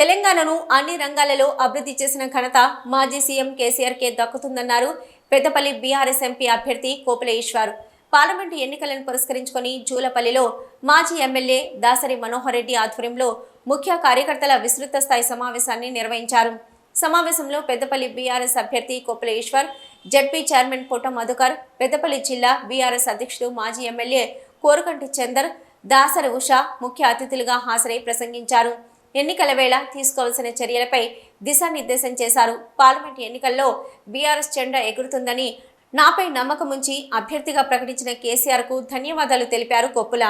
తెలంగాణను అన్ని రంగాలలో అభివృద్ధి చేసిన ఘనత మాజీ సీఎం కేసీఆర్కే దక్కుతుందన్నారు పెద్దపల్లి బీఆర్ఎస్ ఎంపీ అభ్యర్థి కోపుల ఈశ్వర్ పార్లమెంటు ఎన్నికలను పురస్కరించుకొని జూలపల్లిలో మాజీ ఎమ్మెల్యే దాసరి మనోహర్ రెడ్డి ఆధ్వర్యంలో ముఖ్య కార్యకర్తల విస్తృత స్థాయి సమావేశాన్ని నిర్వహించారు. సమావేశంలో పెద్దపల్లి బీఆర్ఎస్ అభ్యర్థి కోపుల ఈశ్వర్ జడ్పీ చైర్మన్ పుట్ట మధుకర్ పెద్దపల్లి జిల్లా బీఆర్ఎస్ అధ్యక్షుడు మాజీ ఎమ్మెల్యే కోరకంటి చందర్ దాసరి ఉషా ముఖ్య అతిథులుగా హాజరై ప్రసంగించారు. ఎన్నికల వేళ తీసుకోవాల్సిన చర్యలపై దిశానిర్దేశం చేశారు. పార్లమెంట్ ఎన్నికల్లో బీఆర్ఎస్ జెండా ఎగురుతుందని నాపై నమ్మకముంచి అభ్యర్థిగా ప్రకటించిన కేసీఆర్కు ధన్యవాదాలు తెలిపారు కొప్పుల.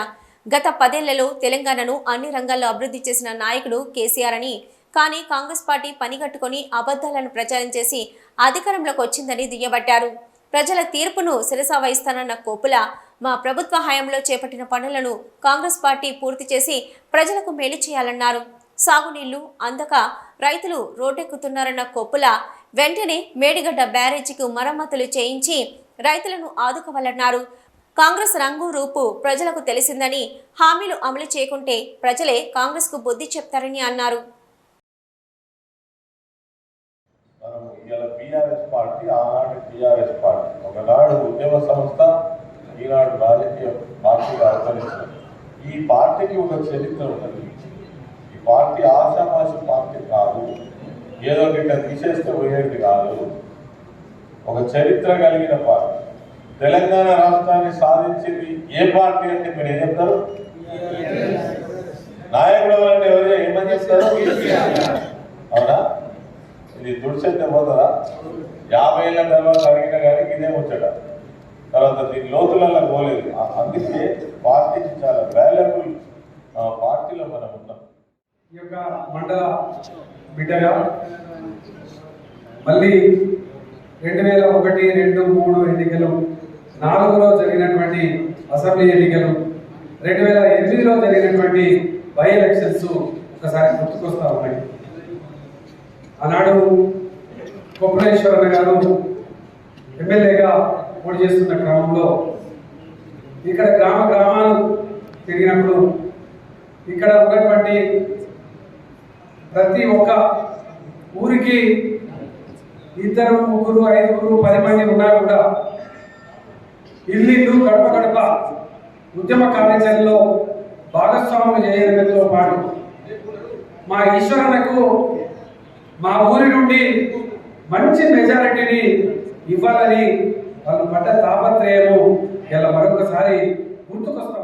గత పదేళ్ళలో తెలంగాణను అన్ని రంగాల్లో అభివృద్ధి చేసిన నాయకుడు కేసీఆర్ అని కానీ కాంగ్రెస్ పార్టీ పనిగట్టుకుని అబద్ధాలను ప్రచారం చేసి అధికారంలోకి వచ్చిందని దుయ్యబట్టారు. ప్రజల తీర్పును శిరసా వహిస్తానన్న కోపుల మా ప్రభుత్వ హయాంలో చేపట్టిన పనులను కాంగ్రెస్ పార్టీ పూర్తి చేసి ప్రజలకు మేలు చేయాలన్నారు. సాగునీళ్ళు అందక రైతులు రోడ్డెక్కుతున్నారన్న కొప్పుల వెంటనే మేడిగడ్డ బ్యారేజీకి మరమ్మతులు చేయించి రైతులను ఆదుకోవాలన్నారు. కాంగ్రెస్ రంగు రూపు ప్రజలకు తెలిసిందని హామీలు అమలు చేయకుంటే ప్రజలే కాంగ్రెస్కు బుద్ధి చెప్తారని అన్నారు. పార్టీ ఆనాడు టీఆర్ఎస్ పార్టీ. ఒకనాడు ఉద్యమ సంస్థ ఈనాడు రాజకీయ పార్టీగా ఈ పార్టీకి ఒక చరిత్ర ఉన్నది. పార్టీ ఆశామాసి పార్టీ కాదు. ఏదో గిట్ట తీసేస్తే పోయేది కాదు. ఒక చరిత్ర కలిగిన పార్టీ. తెలంగాణ రాష్ట్రాన్ని సాధించింది ఏ పార్టీ అంటే మీరు ఏం చెప్తారు? నాయకుడు అంటే ఎవరు ఏమని చెప్తారు? అవునా? ఇది దుడిచెత్తే పోతుందా? యాభై ఏళ్ళ తర్వాత అడిగిన కానీ ఇదే ముచ్చట. తర్వాత దీని లోతులలో పోలేదు. అందుకే పార్టీకి చాలా వాల్యుబుల్ పార్టీలో మనం ఉన్నాం. ఈ యొక్క మండల బిడ్డగా మళ్ళీ రెండు వేల ఒకటి రెండు మూడు ఎన్నికలు నాలుగులో జరిగినటువంటి అసెంబ్లీ ఎన్నికలు రెండు వేల ఎనిమిదిలో జరిగినటువంటి బై ఎలక్షన్స్ ఒకసారి గుర్తుకొస్తా ఉన్నాయి. ఆనాడు కొప్పలేశ్వరన్న గారు ఎమ్మెల్యేగా పోటీ చేస్తున్న క్రమంలో ఇక్కడ గ్రామ గ్రామాలు తిరిగినప్పుడు ఇక్కడ ఉన్నటువంటి ప్రతి ఒక్క ఊరికి ఇద్దరు ముగ్గురు ఐదుగురు పది మంది ఉన్నా కూడా ఇల్లు గడప గడప ఉద్యమ కార్యాచరణలో భాగస్వామ్యం చేయడంతో పాటు మా ఈశ్వరన్నకు మా ఊరి నుండి మంచి మెజారిటీని ఇవ్వాలని వాళ్ళు పడ్డ తాపత్రయము ఇలా మరొకసారి గుర్తుకొస్తాం.